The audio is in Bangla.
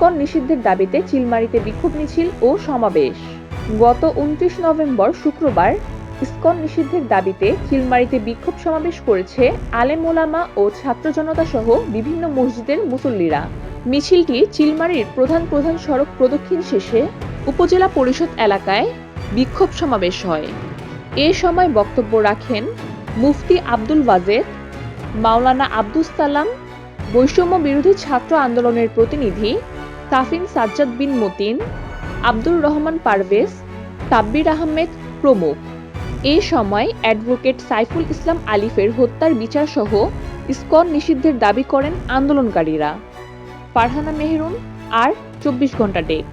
ইসকন নিষিদ্ধের দাবিতে চিলমারিতে বিক্ষোভ মিছিল ও সমাবেশ। গত উনত্রিশ নভেম্বর শুক্রবার ইসকন নিষিদ্ধের দাবিতে চিলমারিতে বিক্ষোভ সমাবেশ করেছে আলেম ওলামা ও ছাত্র জনতা সহ বিভিন্ন মসজিদের মুসল্লিরা। মিছিলটি চিলমারির প্রধান প্রধান সড়ক প্রদক্ষিণ শেষে উপজেলা পরিষদ এলাকায় বিক্ষোভ সমাবেশ হয়। এ সময় বক্তব্য রাখেন মুফতি আব্দুল ওয়াজেদ, মাওলানা আব্দুস সালাম, বৈষম্য বিরোধী ছাত্র আন্দোলনের প্রতিনিধি তাফিন সাজ্জাদ বিন মতিন, আব্দুর রহমান পারভেজ, তাব্বির আহমেদ প্রমুখ। এ সময় অ্যাডভোকেট সাইফুল ইসলাম আলিফের হত্যার বিচারসহ সহ ইসকন নিষিদ্ধের দাবি করেন আন্দোলনকারীরা। ফারহানা মেহরুন, আর চব্বিশ ঘণ্টা ডেস্ক।